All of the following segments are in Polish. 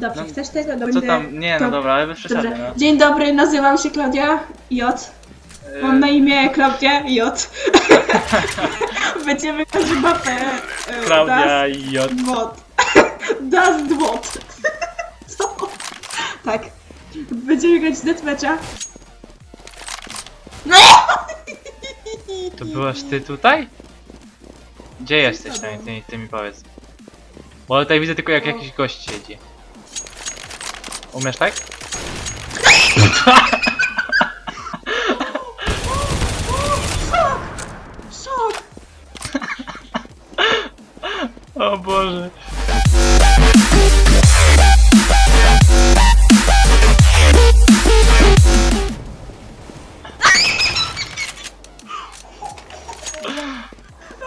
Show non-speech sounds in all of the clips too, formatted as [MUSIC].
Dobrze, No, chcesz tego? Co Będę- tam? Nie, no to- dobra, ale bez przesady, Dobrze. no. Dzień dobry, nazywam się Klaudia J. Mam na imię Klaudia J. [LAUGHS] Będziemy grać w mapę e, Klaudia i J. Das [LAUGHS] Wod. Das Dwot. [LAUGHS] Co? Tak. Będziemy grać Deathmatcha. No! To byłaś ty tutaj? Gdzie jesteś, no, ty, ty mi powiedz. Bo tutaj widzę tylko jak O. jakiś gość siedzi. Umiesz tak? Szok! O Boże.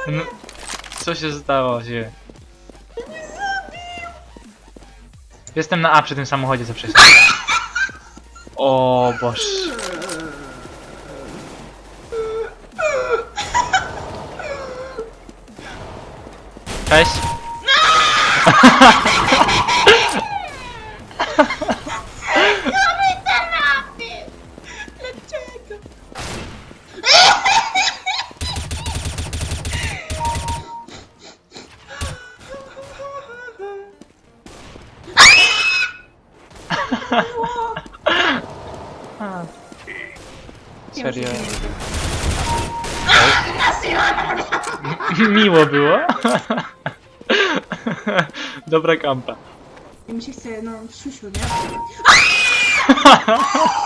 No, co się stało się? Jestem na A przy tym samochodzie, co. O Boże. Cześć. Serio. Miło było. Dobra kampa. I mi się chce, no, siusiu, nie? [LAUGHS]